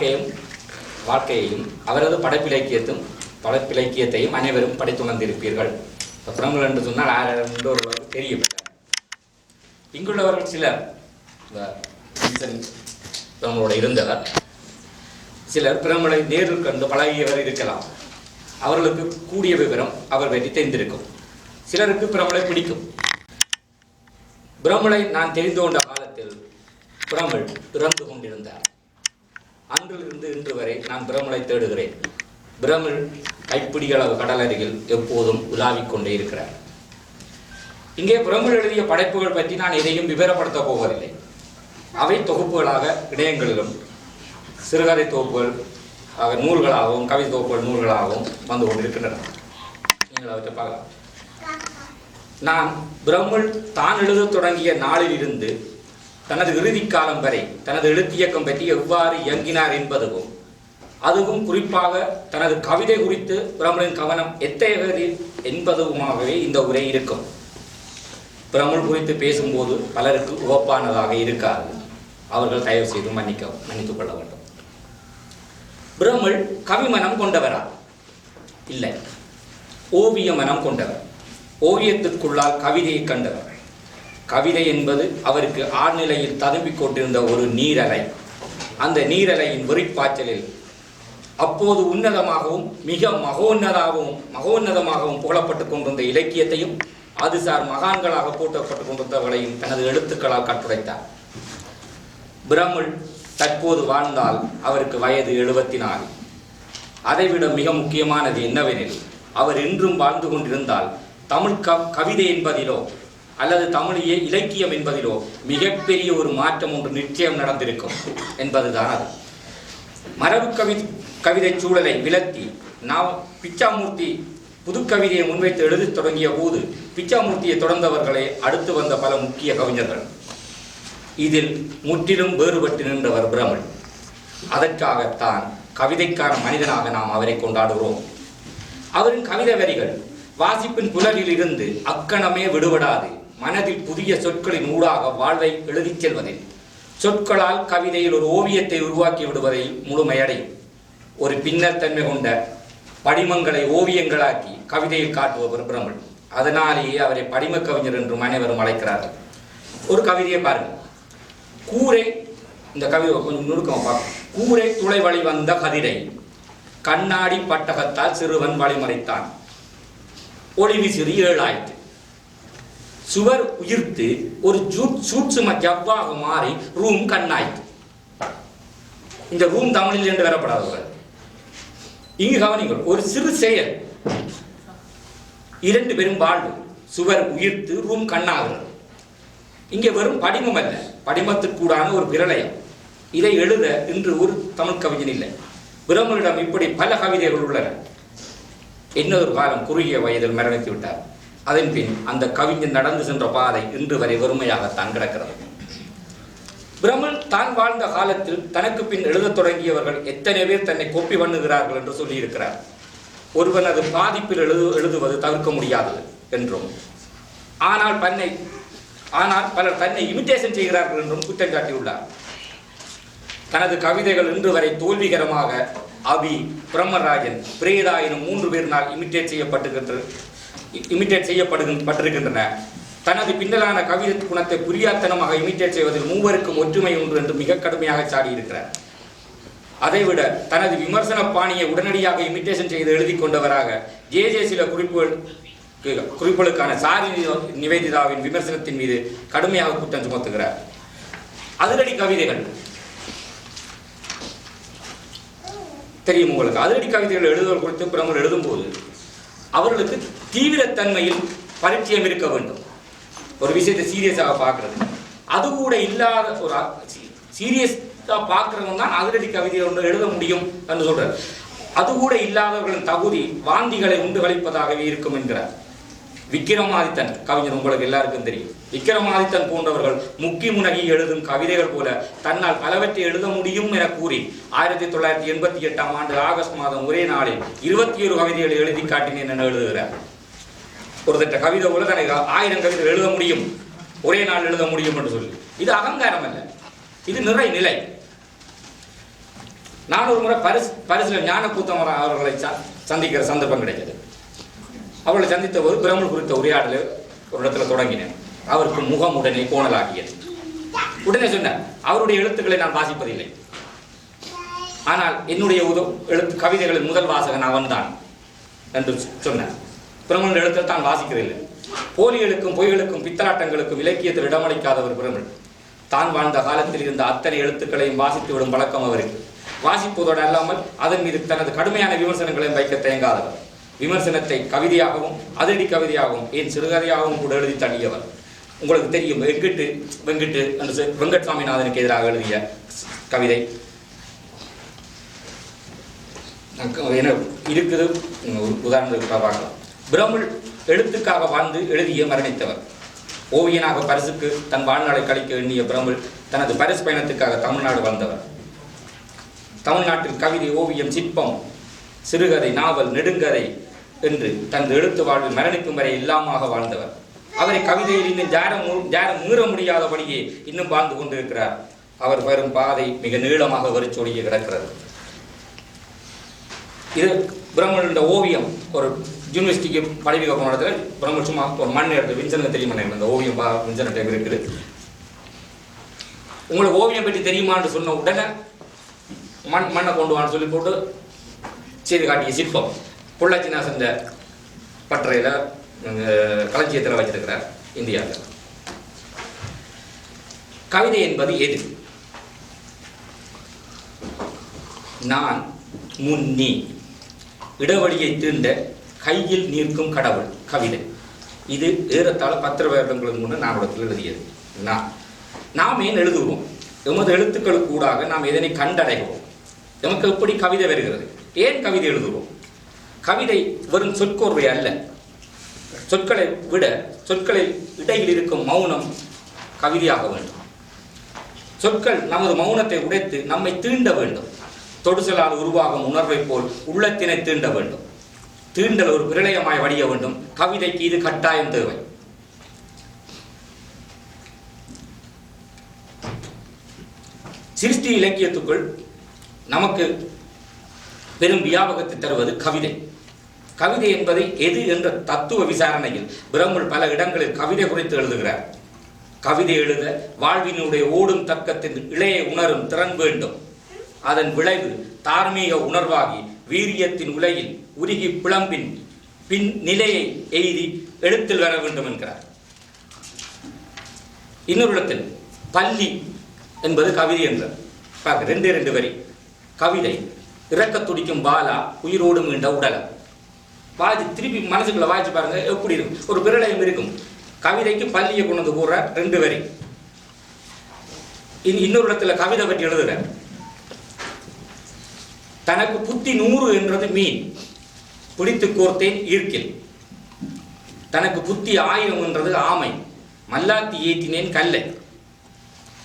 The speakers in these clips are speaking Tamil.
வாழ்க்கையும் வாழ்க்கையையும் அவரது படைப்பிலக்கியத்தும் படைப்பிலக்கியத்தையும் அனைவரும் படித்துணர்ந்திருப்பீர்கள். வந்திருப்பீர்கள் பிரமல் என்று சொன்னால் ஆர் தெரியும். இங்குள்ளவர்கள் சிலர் இந்த இருந்தவர் சிலர் பிரமலை நேரில் கண்டு பழகியவர் இருக்கலாம். அவர்களுக்கு கூடிய விவரம் அவர் பற்றி தெரிந்திருக்கும். சிலருக்கு பிரமலை பிடிக்கும். பிரமலை நான் தெரிந்து கொண்ட காலத்தில் பிரமல் இறந்து கொண்டிருந்தார். அன்றிலிருந்து இன்று வரை நான் பிரமலை தேடுகிறேன். பிரமிழ் கைப்பிடிகளவு கடலருகில் எப்போதும் உலாவிக் கொண்டே இருக்கிறார். இங்கே பிரமிழ் எழுதிய படைப்புகள் பற்றி நான் எதையும் விவரப்படுத்தப் போவதில்லை. அவை தொகுப்புகளாக இடையங்களிலும் சிறுகதை தொகுப்புகள் நூல்களாகவும் கவி தொகுப்புகள் நூல்களாகவும் வந்து கொண்டிருக்கின்றன. நீங்கள் அவற்றை பார்க்கலாம். நான் பிரமிழ் தான் எழுதத் தொடங்கிய நாளில் இருந்து தனது இறுதி காலம் வரை தனது எழுத்தியக்கம் பற்றி எவ்வாறு இயங்கினார் என்பதுவும் அதுவும் குறிப்பாக தனது கவிதை குறித்து பிரம்மலின் கவனம் எத்தகையது என்பதுமாகவே இந்த உரை இருக்கும். பிரமல் குறித்து பேசும்போது பலருக்கு உவப்பானதாக இருக்காது. அவர்கள் தயவு செய்து மன்னிக்க மன்னித்துக் கொள்ள வேண்டும். பிரமல் கவிமனம் கொண்டவரா? இல்லை. ஓவிய மனம் கொண்டவர். ஓவியத்திற்குள்ளால் கவிதையை கண்டவர். கவிதை என்பது அவருக்கு ஆழ்நிலையில் ததும்பிக் கொண்டிருந்த ஒரு நீரலை. அந்த நீரலையின் வெறிப்பாய்ச்சலில் அப்போது உன்னதமாகவும் மிக மகோன்னதாகவும் மகோன்னதமாகவும் புகழப்பட்டுக் கொண்டிருந்த இலக்கியத்தையும் அதுசார் மகான்களாக போற்றப்பட்டுக் கொண்டிருந்தவர்களையும் தனது எழுத்துக்களால் கட்டுரைத்தார். பிரமிழ் தற்போது வாழ்ந்தால் அவருக்கு வயது எழுபத்தி நாலு அதைவிட மிக முக்கியமானது என்னவெனில் அவர் இன்றும் வாழ்ந்து கொண்டிருந்தால் தமிழ் கவிதை என்பதிலோ அல்லது தமிழிய இலக்கியம் என்பதிலோ மிகப்பெரிய ஒரு மாற்றம் ஒன்று நிச்சயம் நடந்திருக்கும் என்பதுதான் அது. மரபு கவி கவிதை சூழலை விலத்தி நாம் பிச்சாமூர்த்தி புதுக்கவிதையை முன்வைத்து எழுதத் தொடங்கிய போது பிச்சாமூர்த்தியை தொடர்ந்தவர்களே அடுத்து வந்த பல முக்கிய கவிஞர்கள். இதில் முற்றிலும் வேறுபட்டு நின்றவர் பிரமல். அதற்காகத்தான் கவிதைக்கான மனிதனாக நாம் அவரை கொண்டாடுகிறோம். அவரின் கவிதை வரிகள் வாசிப்பின் புலரில் இருந்து அக்கணமே விடுபடாது. மனதில் புதிய சொற்களின் ஊடாக வாழ்வை எழுதிச் செல்வதில். சொற்களால் கவிதையில் ஒரு ஓவியத்தை உருவாக்கி விடுவதை முழுமையடையும். ஒரு பின்னர் தன்மை கொண்ட படிமங்களை ஓவியங்களாக்கி கவிதையில் காட்டுபவர் பிரமல் அதனாலேயே அவரை படிம கவிஞர் என்றும் அனைவரும் அழைக்கிறார்கள். ஒரு கவிதையை பாருங்கள் கூரை இந்த கவிதை கொஞ்சம் நுணுக்கமாக பார்க்கணும். கூரை துளை வழி வந்த கதிரை கண்ணாடி பட்டகத்தால் சிறுவன் வழிமறைத்தான் ஒளிவி சிறு ஏழாயிற்று சுவர் உயிர்த்து ஒரு சூட்சும ஜவ்வாக மாறி ரூம் கண்ணாயிற்று இந்த ரூம் தமிழில் என்று வரப்படாதவர்கள் இங்கு கவனிங்கள் ஒரு சிறு செயல். இரண்டு பெரும் வாழ்வு. சுவர் உயிர்த்து ரூம் கண்ணாகிறது. இங்கே வெறும் படிமம் அல்ல படிமத்திற்கூடான ஒரு பிரளயம் இதை எழுத இன்று ஒரு தமிழ் கவிஞன் இல்லை. பிரம்மனிடம் இப்படி பல கவிதைகள் உள்ளன. இன்னொரு காலம் குறுகிய வயதில் மரணித்து விட்டார். அதன் பின் அந்த கவிஞன் நடந்து சென்ற பாதை இன்று வரை வெறுமையாகத்தான் கிடக்கிறது. பிரமன் தான் வாழ்ந்த காலத்தில் தனக்கு பின் எழுதத் தொடங்கியவர்கள் எத்தனை பேர் தன்னை கோப்பி பண்ணுகிறார்கள் என்று சொல்லியிருக்கிறார். ஒருவன் அது பாதிப்பில் எழுது எழுதுவது தவிர்க்க முடியாதது என்றும் ஆனால் தன்னை ஆனால் பலர் தன்னை இமிட்டேஷன் செய்கிறார்கள் என்றும் குற்றம் சாட்டியுள்ளார். தனது கவிதைகள் இன்று வரை தோல்விகரமாக அபி பிரம்மராஜன் பிரேதா எனும் மூன்று பேரினால் இமிட்டேட் செய்யப்பட்டுகின்ற இமிட்டேட் செய்யப்படுகின்றன தனது பின்னலான கவிதை குணத்தை புரியாத்தனமாக இமிட்டேட் செய்வதில் மூவருக்கும் ஒற்றுமை உண்டு என்று மிக கடுமையாக சாடியிருக்கிறார். அதைவிட தனது விமர்சன பாணியை உடனடியாக இமிட்டேஷன் செய்து எழுதி கொண்டவராக ஜே ஜே சில குறிப்புகள் குறிப்புகளுக்கான சாரி நிவேதிதாவின் விமர்சனத்தின் மீது கடுமையாக குற்றம் சுமத்துகிறார். அதிரடி கவிதைகள். தெரியும் உங்களுக்கு. அதிரடி கவிதைகள் எழுதுவது குறித்து பிரமுகர் எழுதும்போது அவர்களுக்கு தீவிரத்தன்மையில் பரிச்சயம் இருக்க வேண்டும். ஒரு விஷயத்தை சீரியஸாக பார்க்கறது. அது கூட இல்லாத ஒரு சீரியஸாக பார்க்குறவங்க தான் அதிரடி கவிதையை ஒன்று எழுத முடியும் என்று சொல்றார். அது கூட இல்லாதவர்களின் தகுதி வாந்திகளை உண்டு கழிப்பதாகவே இருக்கும் என்கிறார். விக்கிரமாதித்தன் கவிஞர் உங்களுக்கு எல்லாருக்கும் தெரியும். விக்கிரமாதித்தன் போன்றவர்கள் முக்கி முனகி எழுதும் கவிதைகள் போல தன்னால் பலவற்றை எழுத முடியும் என கூறி ஆயிரத்தி தொள்ளாயிரத்தி எண்பத்தி எட்டாம் ஆண்டு ஆகஸ்ட் மாதம் ஒரே நாளில் இருபத்தி ஒரு கவிதைகளை எழுதி காட்டினேன் என எழுதுகிறார். ஒருத்தட்ட கவிதை போல தனக்கு ஆயிரம் கவிதை எழுத முடியும். ஒரே நாள் எழுத முடியும் என்று சொல்லி. இது அகங்காரம் அல்ல. இது நிறை நிலை. நான் ஒரு முறை பரிசு பரிசுல ஞானக்கூத்தம் அவர்களை ச- சந்திக்கிற சந்தர்ப்பம் கிடைச்சது அவர்களை சந்தித்த போது பிரமல் குறித்த உரையாடல் ஒரு இடத்துல தொடங்கினேன். அவருக்கு முகம் உடனே கோணலாகியது. உடனே சொன்னார் அவருடைய எழுத்துக்களை நான் வாசிப்பதில்லை. ஆனால் என்னுடைய உத எழுத்து கவிதைகளின் முதல் வாசகன் அவன்தான். என்று சொன்னார். பிரமன் எழுத்தில் தான் வாசிக்கிறதில்லை போலிகளுக்கும் பொய்களுக்கும் பித்தலாட்டங்களுக்கும் இலக்கியத்தில் இடமளிக்காதவர் பிரமல் தான் வாழ்ந்த காலத்தில் இருந்த அத்தனை எழுத்துக்களையும் வாசித்து விடும் பழக்கம் அவருக்கு. வாசிப்பதோடு அல்லாமல் அதன் மீது தனது கடுமையான விமர்சனங்களையும் வைக்க தயங்காதவர். விமர்சனத்தை கவிதையாகவும் அதிரடி கவிதையாகவும் ஏன் சிறுகதையாகவும் கூட எழுதி தள்ளியவர். உங்களுக்கு தெரியும் வெங்கட்டு வெங்கட்டு என்று வெங்கட் சாமிநாதனுக்கு எதிராக எழுதிய கவிதை. இருக்குது? உதாரணத்துக்கு பார்க்கலாம். பிரமிழ் எழுத்துக்காக வாழ்ந்து எழுதிய மரணித்தவர். ஓவியனாக பரிசுக்கு தன் வாழ்நாளை கழிக்க எண்ணிய பிரமிழ் தனது பரிசு பயணத்துக்காக தமிழ்நாடு வந்தவர். தமிழ்நாட்டில் கவிதை ஓவியம் சிற்பம் சிறுகதை நாவல் நெடுங்கதை என்று தனது எழுத்து வாழ்வில் மரணிக்கும் வரை இல்லாமாக வாழ்ந்தவர். அவரை கவிதையில் இன்னும் ஜாரம் ஜாரம் மீற முடியாதபடியே இன்னும் வாழ்ந்து கொண்டிருக்கிறார். அவர் வரும் பாதை மிக நீளமாக வரிச்சொடியே கிடக்கிறது. இது பிரம்மனுடைய ஓவியம் ஒரு யூனிவர்சிட்டிக்கு பதவி வைக்கும் இடத்துல பிரம்மன் சும்மா ஒரு மண் எடுத்து விஞ்சனுக்கு தெரியுமா இந்த ஓவியம் பா விஞ்சன டைம் இருக்குது. உங்களுக்கு ஓவியம் பற்றி தெரியுமான்னு சொன்ன உடனே மண் மண்ணை கொண்டு வான்னு சொல்லி போட்டு செய்து காட்டிய சிற்பம். பொள்ளாச்சி நான் செஞ்ச பட்டறையில் களஞ்சியத்தில் வச்சிருக்கிறார் இந்தியாவில். கவிதை என்பது எது? நான் முன் நீ இடைவெளியை தீண்ட கையில் நிற்கும் கடவுள் கவிதை. இது ஏறத்தாழ பத்திர வருடங்களுக்கு முன்னே நான் எழுதியது. நான் நாம் ஏன் எழுதுவோம்? எமது எழுத்துக்களுக்கு ஊடாக நாம் எதனை கண்டடைகிறோம் நமக்கு எப்படி கவிதை வருகிறது? ஏன் கவிதை எழுதுவோம்? கவிதை வெறும் சொற்கோர்வை அல்ல. சொற்களை விட சொற்களில் இடையில் இருக்கும் மௌனம் கவிதையாக வேண்டும். சொற்கள் நமது மௌனத்தை உடைத்து நம்மை தீண்ட வேண்டும். தொடுசலால் உருவாகும் உணர்வைப் போல் உள்ளத்தினை தீண்ட வேண்டும். தீண்டல் ஒரு பிரளயமாய் வடிய வேண்டும். கவிதைக்கு இது கட்டாயம் தேவை. சிருஷ்டி இலக்கியத்துக்குள் நமக்கு பெரும் வியாபகத்தை தருவது கவிதை. கவிதை என்பதை எது என்ற தத்துவ விசாரணையில் பிரம்மல் பல இடங்களில் கவிதை குறித்து எழுதுகிறார். கவிதை எழுத வாழ்வினுடைய ஓடும் தர்க்கத்தின் இளைய உணரும் திறன் வேண்டும். அதன் விளைவு தார்மீக உணர்வாகி வீரியத்தின் உலையில் உருகி பிளம்பின் பின் நிலையை எய்தி எழுத்தில் வர வேண்டும் என்கிறார். இன்னொரு இடத்தில் பள்ளி என்பது கவிதை என்றார் பார்க்க ரெண்டே ரெண்டு வரி. கவிதை இறக்க துடிக்கும் பாலா உயிரோடு மீண்ட உடலம் வாய்ச்சி திருப்பி மனசுக்குள்ள வாய்ச்சி பாருங்க எப்படி இருக்கும்? ஒரு பிரளயம் இருக்கும். கவிதைக்கு பள்ளியை கொண்டு வந்து கூற ரெண்டு வரி. இன்னொரு இடத்துல கவிதை பற்றி எழுதுகிறேன் தனக்கு புத்தி நூறு என்றது மீன். பிடித்து கோர்த்தேன் ஈர்க்கில். தனக்கு புத்தி ஆயிரம் என்றது ஆமை. மல்லாத்தி ஏற்றினேன் கல்லை.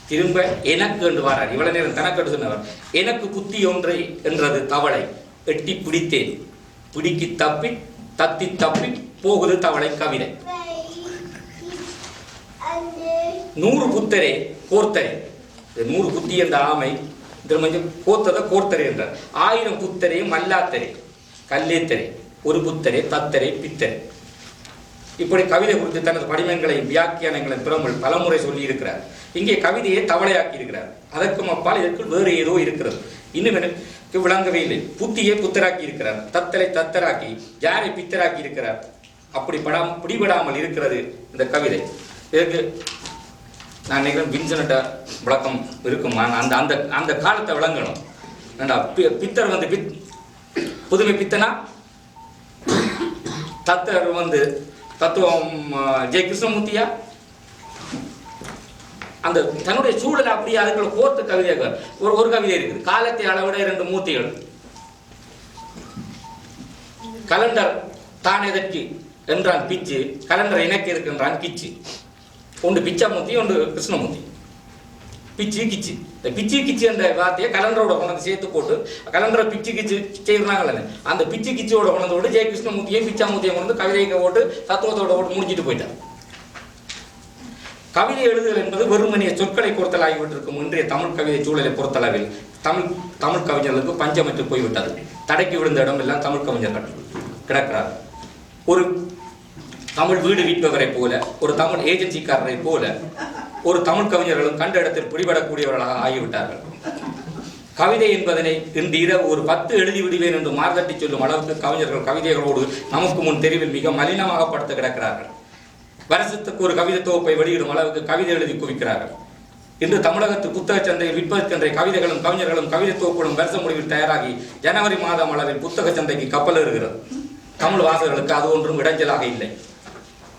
திரும்ப எனக்கு என்று வாரார். இவ்வளவு நேரம் தனக்கு என்று சொன்னவர். எனக்கு புத்தி ஒன்றை என்றது தவளை. எட்டி பிடித்தேன். பிடிக்கி தப்பி தத்தி தப்பி போகுது தவளை கவிதை. நூறு புத்தரே கோர்த்தரே. நூறு புத்தி என்ற ஆமை. திரும்ப கோத்ததை கோர்த்தரை என்றார். ஆயிரம் புத்தரை மல்லாத்தரை கல்லேத்தரை ஒரு புத்தரை தத்தரை பித்தரை. இப்படி கவிதை குறித்து தனது படிமங்களை வியாக்கியானங்களை பிரமல் பலமுறை சொல்லி இருக்கிறார் இங்கே கவிதையை தவளையாக்கி இருக்கிறார் அதற்கும் அப்பால் இதற்கு வேறு ஏதோ இருக்கிறது. இன்னும் எனக்கு விளங்கவே இல்லை. புத்தியை புத்தராக்கி இருக்கிறார் தத்தலை தத்தராக்கி யாரை பித்தராக்கி இருக்கிறார் அப்படி படாம பிடிபடாமல் இருக்கிறது இந்த கவிதை. இதற்கு நான் நினைக்கிறேன் வின்சனட்ட விளக்கம் இருக்கும்? அந்த அந்த அந்த காலத்தை விளங்கணும். ஏண்டா பி- பித்தர் வந்து பித் புதுமை பித்தனா? தத்தர் வந்து தத்துவம் ஜெய கிருஷ்ணமூர்த்தியா? அந்த தன்னுடைய சூழல் அப்படியே அதுக்குள்ள கோர்த்து கவிதையாக ஒரு ஒரு கவிதை இருக்குது. காலத்தை அளவிட இரண்டு மூர்த்திகள். கலண்டர் தான் எதற்கு என்றான் பிச்சு. கலண்டர் எனக்கு இருக்கின்றான் கிச்சு. ஒன்று பிச்சாமூர்த்தி ஒன்று கிருஷ்ணமூர்த்தி. பிச்சு கிச்சு. இந்த பிச்சு கிச்சு என்ற வார்த்தையை கலண்டரோட கொண்டு சேர்த்து போட்டு கலண்டரை பிச்சு கிச்சு செய்கிறாங்கல்ல அந்த பிச்சு கிச்சியோட கொண்டு விட்டு ஜெய கிருஷ்ணமூர்த்தியும் பிச்சாமூர்த்தியும் கொண்டு கவிதையை போட்டு தத்துவத்தோட போட்டு முடிஞ்சிட்டு போயிட்டார். கவிதை எழுதுதல் என்பது வெறுமனிய சொற்களை பொறுத்தலாகிவிட்டிருக்கும் இன்றைய தமிழ் கவிதை சூழலை பொறுத்தளவில். தமிழ் தமிழ் கவிஞர்களுக்கு பஞ்சமற்று போய்விட்டது. தடைக்கு விழுந்த இடம் எல்லாம் தமிழ் கவிஞர்கள் கிடக்கிறார். ஒரு தமிழ் வீடு விற்பவரை போல ஒரு தமிழ் ஏஜென்சிக்காரரை போல ஒரு தமிழ் கவிஞர்களும் கண்ட இடத்தில் பிடிபடக்கூடியவர்களாக ஆகிவிட்டார்கள். கவிதை என்பதனை இன்று இரவு ஒரு பத்து எழுதி விடுவேன் என்று மார்தட்டி சொல்லும் அளவுக்கு கவிஞர்கள் கவிதைகளோடு நமக்கு முன் தெரிவில் மிக மலினமாக படுத்து கிடக்கிறார்கள். வருஷத்துக்கு ஒரு கவிதை தொகுப்பை வெளியிடும் அளவுக்கு கவிதை எழுதி குவிக்கிறார்கள். இன்று தமிழகத்து புத்தக சந்தையில் விற்பதற்கென்ற கவிதைகளும் கவிஞர்களும் கவிதை தொகுப்புகளும் வருஷ முடிவில் தயாராகி ஜனவரி மாதம் அளவில் புத்தக சந்தைக்கு கப்பல் இருக்கிறது தமிழ் வாசகர்களுக்கு அது ஒன்றும் இடைஞ்சலாக இல்லை.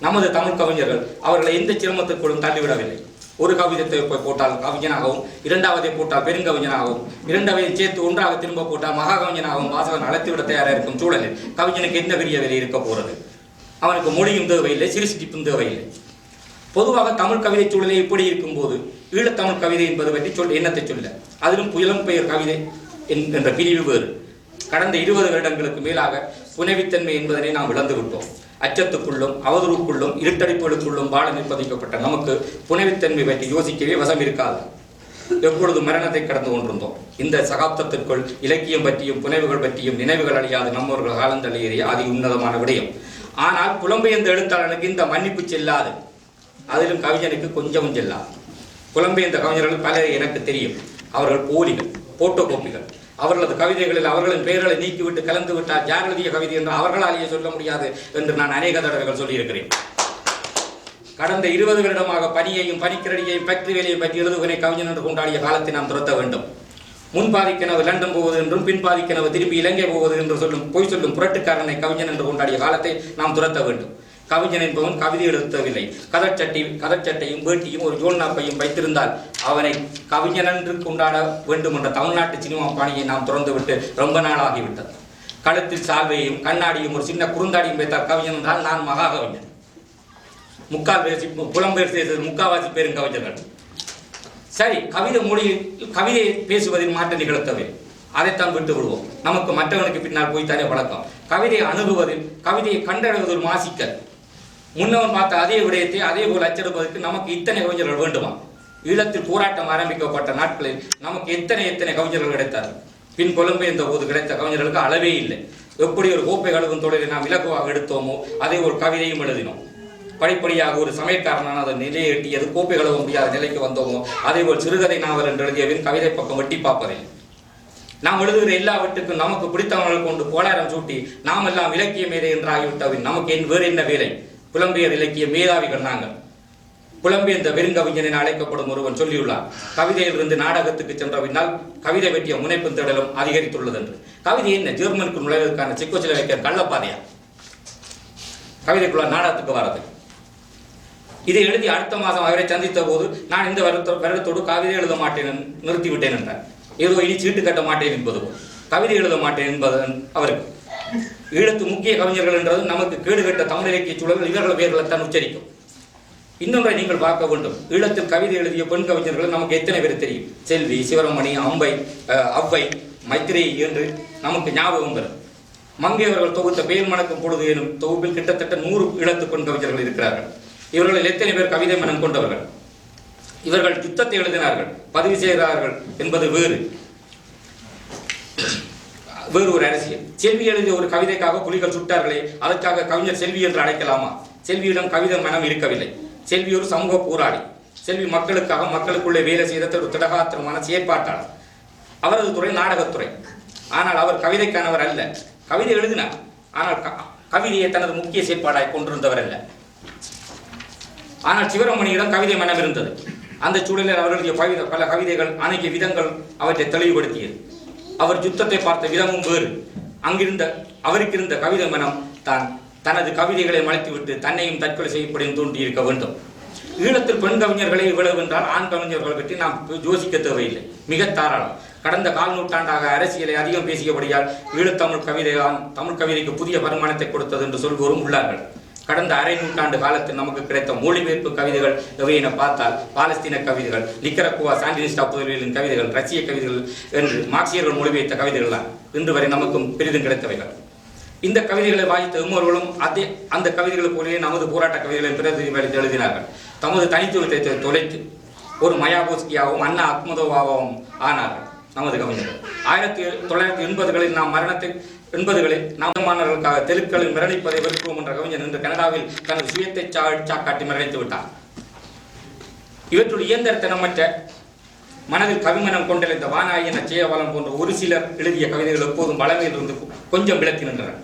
நமது தமிழ் கவிஞர்கள் அவர்களை எந்த சிரமத்திற்குள்ளும் தள்ளிவிடவில்லை. ஒரு கவிதத்தை போட்டால் கவிஞனாகவும் இரண்டாவதை போட்டால் பெருங்கவிஞனாகவும் இரண்டாவதை சேர்த்து ஒன்றாக திரும்ப போட்டால் மகா கவிஞனாகவும் வாசகன் அழைத்துவிட தயாராக இருக்கும் சூழலில் கவிஞனுக்கு என்ன பெரிய விலை இருக்க போகிறது அவனுக்கு மொழியும் தேவையில்லை சிறுசிட்டிப்பும் தேவையில்லை. பொதுவாக தமிழ் கவிதை சூழலே இப்படி இருக்கும்போது ஈழத்தமிழ் கவிதை என்பது பற்றி சொல் என்னத்தை சொல்ல. அதிலும் புயலம்பெயர் கவிதை என்கின்ற பிரிவு வேறு. கடந்த இருபது வருடங்களுக்கு மேலாக புனைவித்தன்மை என்பதனை நாம் இழந்து விட்டோம் அச்சத்துக்குள்ளும் அவதூறுக்குள்ளும் இருட்டடிப்புகளுக்குள்ளும் வாழ நிர்பந்திக்கப்பட்ட நமக்கு புனைவித்தன்மை பற்றி யோசிக்கவே வசம் இருக்காது. எப்பொழுது மரணத்தை கடந்து கொண்டிருந்தோம்? இந்த சகாப்தத்திற்குள் இலக்கியம் பற்றியும் புனைவுகள் பற்றியும் நினைவுகள் அழியாது நம்மவர்கள் காலந்தள்ளியறிய அதி உன்னதமான விடயம். ஆனால் புலம்பெயர்ந்த எழுத்தாளனுக்கு இந்த மன்னிப்பு செல்லாது. அதிலும் கவிஞனுக்கு கொஞ்சமும் செல்லாது. புலம்பெயர்ந்த கவிஞர்கள் பலரை எனக்கு தெரியும். அவர்கள் போலிகள் போட்டோ கோப்பிகள் அவர்களது கவிதைகளில் அவர்களின் பெயர்களை நீக்கிவிட்டு கலந்து விட்டால் யார் எழுதிய கவிதை என்று அவர்களாலேயே சொல்ல முடியாது என்று நான் அநேக தடவைகள் சொல்லியிருக்கிறேன். கடந்த இருபது வருடமாக பணியையும் பனிக்கிரடியையும் ஃபேக்டரி வேலையும் பற்றி எழுதுவனை கவிஞன் என்று கொண்டாடிய காலத்தை நாம் துரத்த வேண்டும். முன்பாதிக்கனவு லண்டன் போவது என்றும் பின்பாதிக்கனவு திரும்பி திருப்பி இலங்கை போவது என்று சொல்லும் பொய் சொல்லும் புரட்டுக்காரனை கவிஞன் என்று கொண்டாடிய காலத்தை நாம் துரத்த வேண்டும். கவிஞன் என்பவன் கவிதை எழுத்தவில்லை கதச்சட்டி கதச்சட்டையும் வேட்டியும் ஒரு ஜோல்நாப்பையும் வைத்திருந்தால் அவனை கவிஞன் என்று கொண்டாட வேண்டும் என்ற தமிழ்நாட்டு சினிமா பாணியை நாம் திறந்துவிட்டு ரொம்ப நாளாகிவிட்டது. கழுத்தில் சால்வையும் கண்ணாடியும் ஒரு சின்ன குறுந்தாடியும் வைத்தால் கவிஞன் என்றால் நான் மகா கவிஞன் முக்கால் பேசி புலம்பெயர் செய்தது முக்காவாசி பேரும் கவிஞர்கள். சரி கவிதை மொழியில் கவிதையை பேசுவதில் மாற்றம் நிகழ்த்தவே. அதைத்தான் விட்டு விடுவோம். நமக்கு மற்றவனுக்கு பின்னால் போய்த்தானே வழக்கம். கவிதையை அணுகுவதில் கவிதையை கண்டறிவதில் மாசிக்கல். முன்னவன் பார்த்த அதே விடயத்தை அதே போல் அச்செடுப்பதற்கு நமக்கு இத்தனை கவிஞர்கள் வேண்டுமா? ஈழத்தில் போராட்டம் ஆரம்பிக்கப்பட்ட நாட்களில் நமக்கு எத்தனை எத்தனை கவிஞர்கள் கிடைத்தார் பின் புலம்பெயர்ந்த போது கிடைத்த கவிஞர்களுக்கு அளவே இல்லை. எப்படி ஒரு கோப்பை கழுகும் தொழிலை நாம் இலகுவாக எடுத்தோமோ அதே ஒரு கவிதையும் எழுதினோம். படிப்படியாக ஒரு சமயக்காரனான அதன் நிலையை எட்டியது கோப்பை கழுவ முடியாத நிலைக்கு வந்தோமோ அதேபோல் சிறுகதை நாவல் என்று எழுதியவின் கவிதை பக்கம் வெட்டி பார்ப்பதில்லை. நாம் எழுதுகிற எல்லாவற்றுக்கும் நமக்கு பிடித்தவர்கள் கொண்டு கோளாரம் சூட்டி நாம் எல்லாம் இலக்கிய மேதை என்று ஆகிவிட்டவின் நமக்கு என் வேறு என்ன வேலை? புலம்பெயர் இலக்கிய மேதாவிகள் நாங்கள். புலம்பெயர்ந்த வெறுங்கவிஞன் என அழைக்கப்படும் ஒருவன் சொல்லியுள்ளார் கவிதையிலிருந்து நாடகத்துக்கு சென்ற பின்னால் கவிதை பற்றிய முனைப்பு தேடலும் அதிகரித்துள்ளது என்று கவிதை என்ன? ஜெர்மனுக்கு நுழைவதற்கான சிக்கோச்சில வைக்கிற கள்ளப்பாதையா? கவிதைக்குள்ள நாடகத்துக்கு வரது. இதை எழுதி அடுத்த மாதம் அவரை சந்தித்த போது நான் இந்த வருடத்தோடு கவிதை எழுத மாட்டேன் நிறுத்திவிட்டேன் என்றார். ஏதோ இனி சீட்டு கட்ட மாட்டேன் என்பது கவிதை எழுத மாட்டேன் என்பது அவருக்கு. ஈழத்து முக்கிய கவிஞர்கள் என்றது நமக்கு கேடுகட்ட தமிழ் இலக்கிய சூழல் இவர்கள் பெயர்களைத்தான் உச்சரிக்கும். இன்னொன்றை நீங்கள் பார்க்க வேண்டும். ஈழத்தில் கவிதை எழுதிய பெண் கவிஞர்கள் நமக்கு எத்தனை பேர் தெரியும்? செல்வி சிவரமணி அம்பை அவ்வை மைத்திரி என்று நமக்கு ஞாபகம் பெறும் மங்கை அவர்கள் தொகுத்த பெயர் மணக்கும் பொழுது எனும் தொகுப்பில் கிட்டத்தட்ட நூறு ஈழத்து பெண் கவிஞர்கள் இருக்கிறார்கள். இவர்களில் எத்தனை பேர் கவிதை மனம் கொண்டவர்கள்? இவர்கள் யுத்தத்தை எழுதினார்கள். பதிவு செய்கிறார்கள் என்பது வேறு. வேறு ஒரு அரசியல் செல்வி எழுதிய ஒரு கவிதைக்காக புலிகள் சுட்டார்களே அதற்காக கவிஞர் செல்வி என்று அழைக்கலாமா? செல்வியிடம் கவிதை மனம் இருக்கவில்லை. செல்வி ஒரு சமூக போராளி. செல்வி மக்களுக்காக மக்களுக்குள்ளே வேலை செய்த ஒரு திடகாத்திரமான செயற்பாட்டாளர். அவரது துறை நாடகத்துறை. ஆனால் அவர் கவிதைக்கானவர் அல்ல. கவிதை எழுதினார். ஆனால் க- கவிதையை தனது முக்கிய செயற்பாடாய் கொண்டிருந்தவர் அல்ல. ஆனால் சிவரமணியிடம் கவிதை மனம் இருந்தது. அந்த சூழலில் அவர் எழுதிய கவிதை பல கவிதைகள் அனைத்து விதங்கள் அவற்றை தெளிவுபடுத்தியது. அவர் யுத்தத்தை பார்த்த விதமும் வேறு. அங்கிருந்த அவருக்கு இருந்த கவிதை மனம் தான் தனது கவிதைகளை மலைத்துவிட்டு தன்னையும் தற்கொலை செய்யப்படும் தூண்டி இருக்க வேண்டும். ஈழத்தில் பெண் கவிஞர்களை இவ்வளவு என்றால் ஆண் கவிஞர்கள் பற்றி நாம் யோசிக்க தேவையில்லை. மிக தாராளம். கடந்த கால் நூற்றாண்டாக அரசியலை அதிகம் பேசியபடியால் ஈழத்தமிழ் கவிதைதான் தமிழ் கவிதைக்கு புதிய வருமானத்தை கொடுத்தது என்று சொல்வோரும் உள்ளார்கள். கடந்த அரை நூற்றாண்டு காலத்தில் நமக்கு கிடைத்த மொழிபெயர்ப்பு கவிதைகள் எவை என பார்த்தால் பாலஸ்தீன கவிதைகள் நிக்கரக்குவா சாண்டினிஸ்டா புதல்விகளின் கவிதைகள் ரஷ்ய கவிதைகள் என்று மார்க்சியர்கள் மொழிபெயர்த்த கவிதைகள்லாம் இன்று வரை நமக்கும் பெரிதும் கிடைத்தவைகள். இந்த கவிதைகளை வாசித்த எம்மவர்களும் அதே அந்த கவிதைகள் போலவே நமது போராட்ட கவிதைகளை பிரதிபலித்து எழுதினார்கள். தமது தனித்துவத்தை தொலைத்து ஒரு மயாபோஸ்கியாகவும் அண்ணா அக்மதோவாவும் ஆனார்கள். நமது கவிஞர்கள். ஆயிரத்தி தொள்ளாயிரத்தி எண்பதுகளில் நாம் மரணத்தை எண்பதுகளில் நாம் தெலுக்களில் மிரணிப்பதை வெறுப்போம் என்ற கவிஞர் இன்று கனடாவில் தனது சுயத்தை சா சாக்காட்டி விட்டார். இவற்றுள் இயந்திரத்தனமற்ற மனதில் கவிமனம் கொண்டிருந்த வானாய் என ஜெயவலம் போன்ற ஒரு சிலர் எழுதிய கவிதைகள் எப்போதும் வளமையில் இருந்து கொஞ்சம் விளக்கி நின்றன.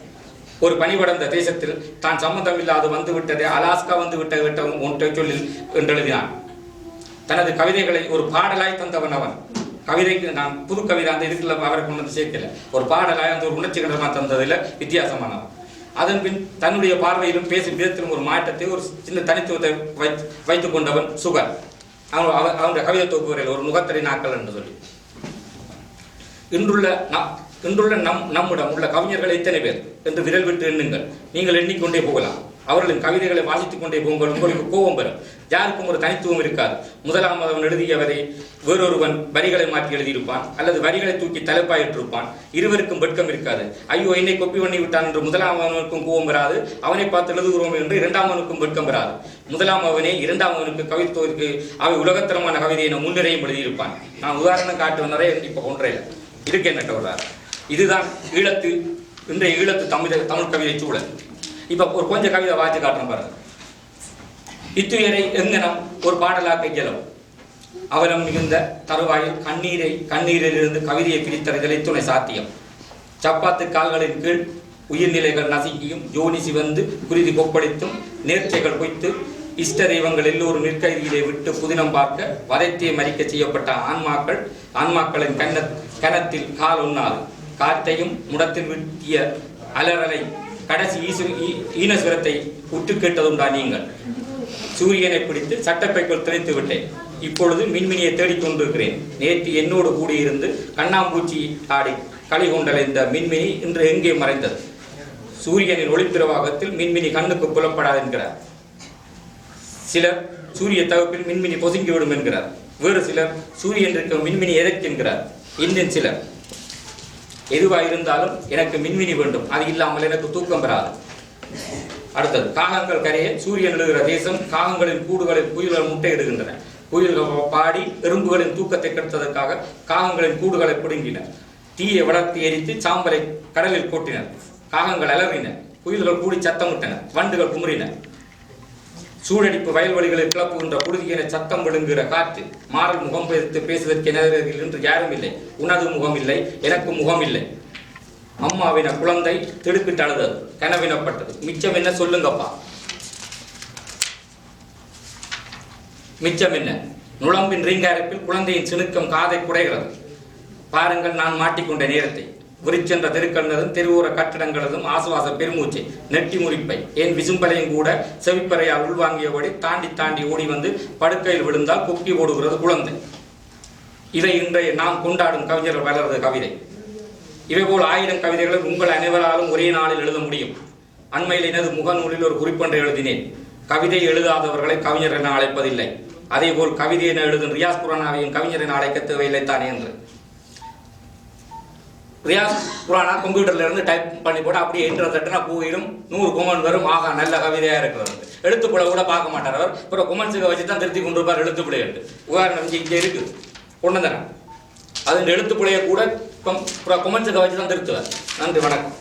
ஒரு பணிபடர்ந்த தேசத்தில் தான் சம்மந்தமில்லாது வந்து விட்டதே அலாஸ்கா வந்து விட்ட விட்ட ஒன்றை சொல்லில் என்று எழுதினான் தனது கவிதைகளை ஒரு பாடலாய் தந்தவன் அவன். கவிதைக்கு நான் புது கவிதை அந்த இதுக்குள்ள அவரை கொண்டு வந்து சேர்க்கல. ஒரு பாடலாக அந்த ஒரு உணர்ச்சிகரமாக தந்ததில் வித்தியாசமானவன் அதன் பின் தன்னுடைய பார்வையிலும் பேசும் விதத்திலும் ஒரு மாற்றத்தை ஒரு சின்ன தனித்துவத்தை வைத்து வைத்து கொண்டவன் சுகர். அவன் அவ அவனுடைய கவிதை தொகுப்புரையில் ஒரு முகத்தரை நாக்கள் என்று சொல்லி. இன்றுள்ள இன்றுள்ள நம் நம்மிடம் உள்ள கவிஞர்கள் எத்தனை பேர்? என்று விரல் விட்டு எண்ணுங்கள். நீங்கள் எண்ணிக்கொண்டே போகலாம். அவர்களின் கவிதைகளை வாசித்துக் கொண்டே போங்கள். உங்களுக்கு கோபம் பெறும் யாருக்கும் ஒரு தனித்துவம் இருக்காது. முதலாம் அவன் எழுதியவரை வேறொருவன் வரிகளை மாற்றி எழுதியிருப்பான். அல்லது வரிகளை தூக்கி தலைப்பாயிட்டிருப்பான். இருவருக்கும் வெட்கம் இருக்காது. ஐயோ என்னை கொப்பி பண்ணி விட்டான் என்று முதலாம் அவனுக்கும் கோபம் வராது. அவனை பார்த்து எழுதுகிறோம் என்று இரண்டாம் அவனுக்கும் வெட்கம் வராது. முதலாம் அவனே இரண்டாம் அவனுக்கு கவித்துவதற்கு அவை உலகத்தரமான கவிதையை நான் முன்னிறையும் எழுதியிருப்பான். நான் உதாரணம் காட்டு நிறைய இப்போ கொன்றேன் இதுக்கு என்ன இதுதான் ஈழத்து இன்றைய ஈழத்து தமிழ் தமிழ் கவிதை சூழல். இப்போ ஒரு கொஞ்சம் கவிதை வாய்ச்சி காட்டணும் பாருங்க. இத்துயரை எங்கனம் ஒரு பாடலாக்க இயலும் அவலம் மிகுந்த தருவாயில் கண்ணீரை கண்ணீரிலிருந்து கவிதையை பிரித்தறிதலை துணை சாத்தியம். சப்பாத்து கால்களின் கீழ் உயிர்நிலைகள் நசுக்கியும் ஜோனி சிவந்து குருதி கொப்பளித்தும் நேர்ச்சைகள் பொய்த்து இஷ்ட தெய்வங்கள் எல்லோரும் நிற்கைதியிலே விட்டு புதினம் பார்க்க வதைத்தே மறிக்க செய்யப்பட்ட ஆன்மாக்கள் ஆன்மாக்களின் கண்ண கணத்தில் கால் உண்ணாது. காற்றையும் முடத்தில் விட்டிய அலறலை கடைசி ஈசு ஈ- ஈனசுரத்தை உற்று கேட்டதுண்டா நீங்கள். சூரியனை பிடித்து சட்டப்பைக்குள் திணித்து விட்டேன். இப்பொழுது மின்மினியை தேடிக்கொண்டிருக்கிறேன் நேற்று என்னோடு கூடியிருந்து கண்ணாம்பூச்சி ஆடி களி கொண்டலைந்த மின்மினி இன்று எங்கே மறைந்தது? சூரியனின் ஒளிப்பிரவாகத்தில் மின்மினி கண்ணுக்கு புலப்படாது என்கிறார். சிலர் சூரிய தகுப்பில் மின்மினி பொசுங்கிவிடும் என்கிறார். வேறு சிலர் சூரியன் இருக்கும் மின்மினி எதற்கு என்கிறார். இன்னும் சிலர் எதுவாக இருந்தாலும் எனக்கு மின்மினி வேண்டும். அது இல்லாமல் எனக்கு தூக்கம் வராது. அடுத்தது காகங்கள் கரையே சூரியன் எழுகிற தேசம் காகங்களின் கூடுகளில் குயில்கள் முட்டையிடுகின்றன குயில்கள் பாடி எறும்புகளின் தூக்கத்தை கெடுத்ததற்காக காகங்களின் கூடுகளை பிடுங்கின. தீயை வளர்த்து எரித்து சாம்பலை கடலில் கொட்டினர் காகங்கள் அலறின. குயில்கள் கூடி சத்தமிட்டன. வண்டுகள் குமுறின. சூழடிப்பு வயல்வெளிகளை கிளப்புகின்ற புழுதியென சத்தம் விழுங்குகிற காற்று மாறல் முகம் பெயர்த்து பேசுவதற்கு எதிரில் என்று யாரும் இல்லை. உனது முகம் இல்லை எனக்கு முகம் இல்லை. அம்மாவின குழந்தை திடுக்கிட்டு அழுதது கனவினப்பட்டது. மிச்சம் என்ன சொல்லுங்கப்பா? மிச்சம் என்ன? நுழம்பின் ரீங்காரப்பில் குழந்தையின் சிணுக்கம் காதை குடைகிறது பாருங்கள் நான் மாட்டிக்கொண்ட நேரத்தை. குறிச்சென்ற தெருக்கண்ணதும் தெருவோர கட்டிடங்களதும் ஆசுவாச பெருமூச்சு நெட்டி முறிப்பை. என் விசும்பலையும் கூட செவிப்பறையால் உள்வாங்கியபடி தாண்டி தாண்டி ஓடி வந்து படுக்கையில் விழுந்தால் குக்கி ஓடுகிறது குழந்தை. இதை இன்றைய நாம் கொண்டாடும் கவிஞர் வளர்றது கவிதை. இவைபோல் ஆயிரம் கவிதைகளை உங்கள் அனைவராலும் ஒரே நாளில் எழுத முடியும். அண்மையில் எனது முகநூலில் ஒரு குறிப்பொன்றை எழுதினேன். கவிதை எழுதாதவர்களை கவிஞர் என அழைப்பதில்லை. அதேபோல் கவிதை என எழுதும் ரியாஸ் குரானாவையும் கவிஞர் என அழைக்க தேவையில்லை தான் என்று. ரியாஸ் குரானா கம்ப்யூட்டர்ல இருந்து டைப் பண்ணி போட்டு அப்படியே என்ற தட்டுனா போயிடும். நூறு கொமன் வரும். ஆகா நல்ல கவிதையா இருக்கிறது எழுத்துப்பிழை கூட பார்க்க மாட்டார் அவர். அப்புறம் கொமன்ஸுக்கு வச்சு தான் திருத்தி கொண்டு இருப்பார் எழுத்துப்பிழை என்று உதாரணம் இங்கே இங்கே இருக்கு. கொண்டு வந்துடுறேன் அது இந்த எழுத்துப்பிழையை கூட கொமன்ஸுக்கு வச்சு தான் திருத்துவார். நன்றி வணக்கம்.